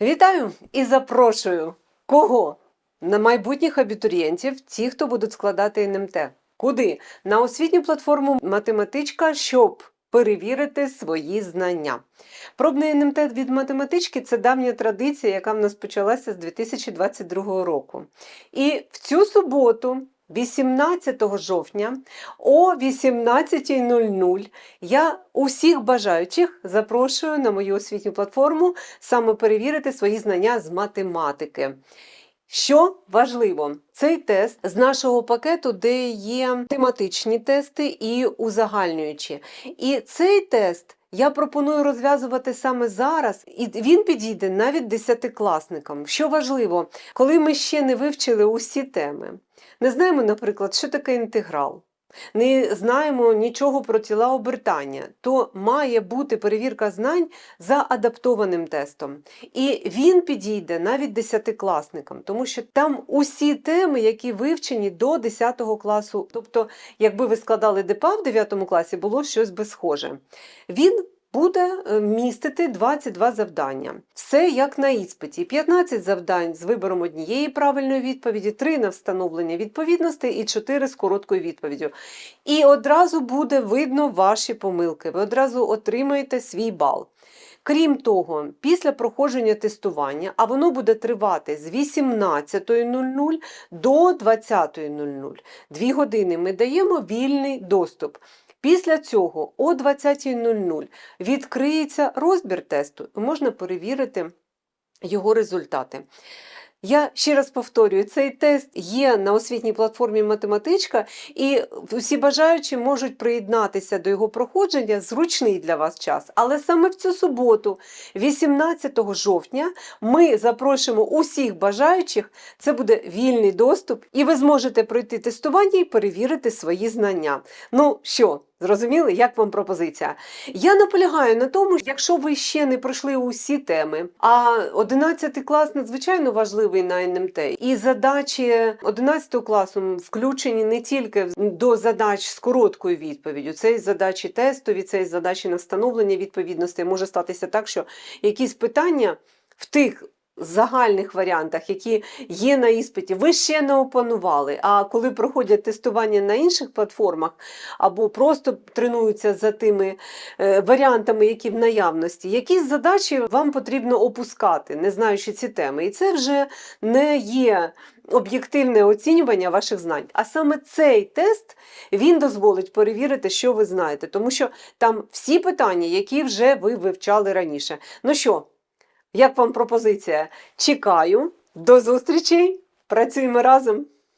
Вітаю і запрошую кого? На майбутніх абітурієнтів, ті, хто будуть складати НМТ. Куди? На освітню платформу Математичка, щоб перевірити свої знання. Пробний НМТ від математички це давня традиція, яка в нас почалася з 2022 року. І в цю суботу, 18 жовтня, о 18.00 я усіх бажаючих запрошую на мою освітню платформу саме перевірити свої знання з математики. Що важливо, цей тест з нашого пакету, де є тематичні тести і узагальнюючі. І цей тест я пропоную розв'язувати саме зараз, і він підійде навіть десятикласникам. Що важливо, коли ми ще не вивчили усі теми, не знаємо, наприклад, що таке інтеграл. Не знаємо нічого про тіла обертання, то має бути перевірка знань за адаптованим тестом. І він підійде навіть десятикласникам, тому що там усі теми, які вивчені до 10 класу. Тобто, якби ви складали ДПА в 9 класі, було щось би схоже. Він буде е, містити 22 завдання. Все як на іспиті. 15 завдань з вибором однієї правильної відповіді, 3 на встановлення відповідностей і 4 з короткою відповіддю. І одразу буде видно ваші помилки. Ви одразу отримаєте свій бал. Крім того, після проходження тестування, а воно буде тривати з 18.00 до 20.00. Дві години ми даємо вільний доступ. Після цього о 20.00 відкриється розбір тесту можна перевірити його результати. Я ще раз повторюю, цей тест є на освітній платформі Математичка, і всі бажаючі можуть приєднатися до його проходження зручний для вас час. Але саме в цю суботу, 18 жовтня, ми запрошуємо усіх бажаючих. Це буде вільний доступ, і ви зможете пройти тестування і перевірити свої знання. Ну що? Зрозуміли, як вам пропозиція? Я наполягаю на тому, що якщо ви ще не пройшли усі теми, а 11 клас надзвичайно важливий на НМТ, і задачі 11 класу включені не тільки до задач з короткою відповіддю, це й задачі тестові, це й задачі на встановлення відповідності. Може статися так, що якісь питання в тих загальних варіантах, які є на іспиті, ви ще не опанували. А коли проходять тестування на інших платформах або просто тренуються за тими е, варіантами, які в наявності, якісь задачі вам потрібно опускати, не знаючи ці теми. І це вже не є. Об'єктивне оцінювання ваших знань. А саме цей тест він дозволить перевірити, що ви знаєте, тому що там всі питання, які вже ви вивчали раніше. Ну що, як вам пропозиція? Чекаю. До зустрічі! Працюємо разом!